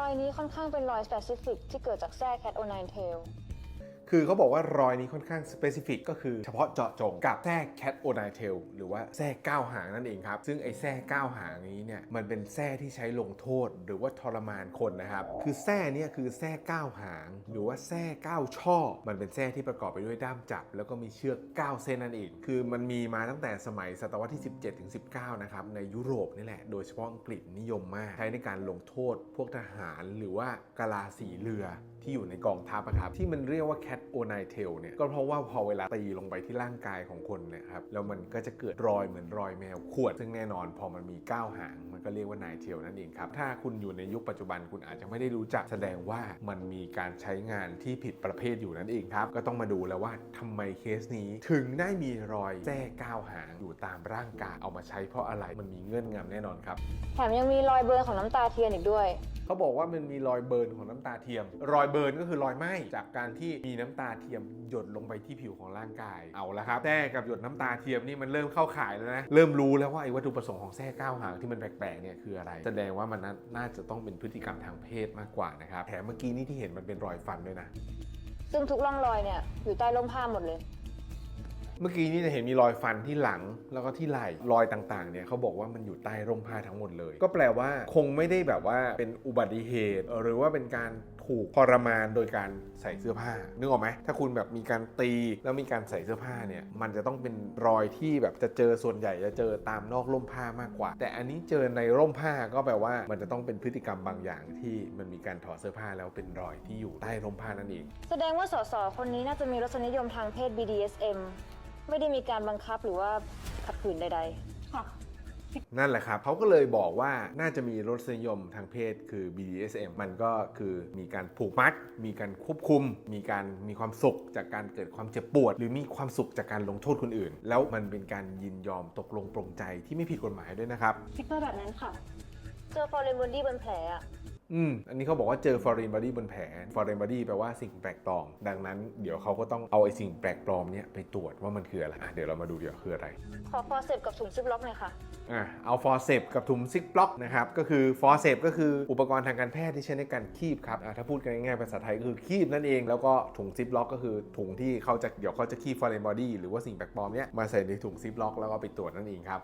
รอยนี้ค่อนข้างเป็นรอยสเปซิฟิกที่เกิดจากแส้แคทโอไนเทล คือเขาบอกว่ารอยนี้ค่อนข้างสเปซิฟิกก็คือเฉพาะเจาะจงกับแทรก cat o n i tail หรือว่าแทรกก้าวหางนั่นเองครับ ซึ่งไอ้แทรกก้าวหางนี้เนี่ยมันเป็นแทรกที่ใช้ลงโทษหรือว่าทรมานคนนะครับ คือแทรกเนี่ยคือแทรกก้าวหาง หรือว่าแทรกก้าวช่อ มันเป็นแทรกที่ประกอบไปด้วยด้ามจับ แล้วก็มีเชือก9เส้นนั่นเอง คือมันมีมาตั้งแต่สมัยศตวรรษที่ 17ถึง19 นะครับในยุโรปนี่แหละโดยเฉพาะอังกฤษนิยมมากใช้ในการลงโทษ พวกทหารหรือว่ากะลาสีเรือที่อยู่ในกองทัพอะครับที่มันเรียกว่า cat o n i tail เนี่ยก็เพราะว่าพอเวลาตีลงไปที่ร่างกายของคนเนี่ยครับแล้วมันก็จะเกิดรอยเหมือนรอยแมวขวด ซึ่งแน่นอนพอมันมีก้าวหาง มันก็เรียกว่า nine tail นั่นเองครับ ถ้าคุณอยู่ในยุคปัจจุบันคุณอาจจะไม่ได้รู้จักแสดงว่ามันมีการใช้งานที่ผิดประเภทอยู่นั่นเองครับ ก็ต้องมาดูแล้วว่าทำไมเคสนี้ถึงได้มีรอยแจ้ก้าวหางอยู่ตามร่างกายเอามาใช้เพราะอะไรมันมีเงื่อนงำแน่นอนครับแถมยังมีรอยเบิร์นของน้ำตาเทียนอีกด้วยเขาบอกว่ามันมีรอยเบิร์นของน้ำตาเทียม รอยเบิร์นก็คือรอยไหม้จากการที่มีน้ำตาเทียมหยดลงไปที่ผิวของร่างกาย เอาละครับแท้กับหยดน้ำตาเทียมนี่มันเริ่มเข้าข่ายแล้วนะ เริ่มรู้แล้วว่าไอ้วัตถุประสงค์ของแท้ก้าวหางที่มันแปลกๆเนี่ยคืออะไร แสดงว่ามันน่าน่าจะต้องเป็นพฤติกรรมทางเพศมากกว่านะครับ แถมเมื่อกี้นี่ที่เห็นมันเป็นรอยฟันด้วยนะ ซึ่งทุกร่องรอยเนี่ยอยู่ใต้ร่มผ้าหมดเลยเมื่อกี้นี่จะเห็นมีรอยฟันที่หลังแล้วก็ที่ไหล่รอยต่างๆเนี่ยเขาบอกว่ามันอยู่ใต้ร่มผ้าทั้งหมดเลย ก็แปลว่าคงไม่ได้แบบว่าเป็นอุบัติเหตุ หรือว่าเป็นการ ถูกทรมานโดยการใส่เสื้อผ้านึกออกไหมถ้าคุณแบบมีการตีแล้วมีการใส่เสื้อผ้าเนี่ยมันจะต้องเป็นรอยที่แบบจะเจอส่วนใหญ่จะเจอตามนอกร่มผ้ามากกว่า แต่อันนี้เจอในร่มผ้าก็แปลว่ามันจะต้องเป็นพฤติกรรมบางอย่างที่มันมีการถอดเสื้อผ้าแล้วเป็นรอยที่อยู่ใต้ร่มผ้านั่นเอง แสดงว่าสสคนนี้น่าจะมีรสนิยมทางเพศ BDSM ไม่ได้มีการบังคับหรือว่าขัดขืนใดๆค่ะ นั่นแหละครับเขาก็เลยบอกว่าน่าจะมีรสนิยมทางเพศคือ BDSM มันก็คือมีการผูกมัด มีการควบคุม มีการมีความสุขจากการเกิดความเจ็บปวด หรือมีความสุขจากการลงโทษคนอื่น แล้วมันเป็นการยินยอมตกลงปรงใจที่ไม่ผิดกฎหมายด้วยนะครับคิดว่าแบบนั้นค่ะ เจอฟอร์เรนบอนดี้บนแผลอะ อืมอันนี้เขาบอกว่าเจอ foreign body บนแผล foreign body แปลว่าสิ่งแปลกปลอม ดังนั้นเดี๋ยวเขาก็ต้องเอาไอ้สิ่งแปลกปลอมเนี้ยไปตรวจว่ามันคืออะไรอะเดี๋ยวเรามาดูเดี๋ยวาคืออะไร ขอฟอร์เซปกับถุงซิปล็อกหน่อยค่ะ อะเอาฟอร์เซปกับถุงซิกบล็อกนะครับ ก็คือฟอร์เซปก็คืออุปกรณ์ทางการแพทย์ที่ใช้ในการคีบครับอะถ้าพูดกันง่ายๆภาษาไทยก็คือคีบนั่นเอง แล้วก็ถุงซิปล็อกก็คือถุงที่เขาจะเดี๋ยวเขาจะคีบฟอร์เรนบอดี้หรือว่าสิ่งแปลกปลอมเนี้ยมาใส่ในถุงซิปล็อกแล้วก็ไปตรวจนั่นเองครับ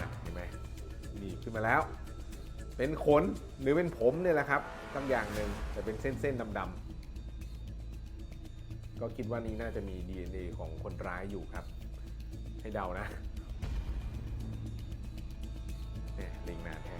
อะเห็นไหมนี่ขึ้นมาแล้ว เป็นขนหรือเป็นผมเนี่ยแหละครับสักอย่างหนึ่งแต่เป็นเส้นๆดำๆก็คิดว่านี่น่าจะมี DNA ของคนร้ายอยู่ครับ ให้เดานะเนี่ยลิงหนาแท้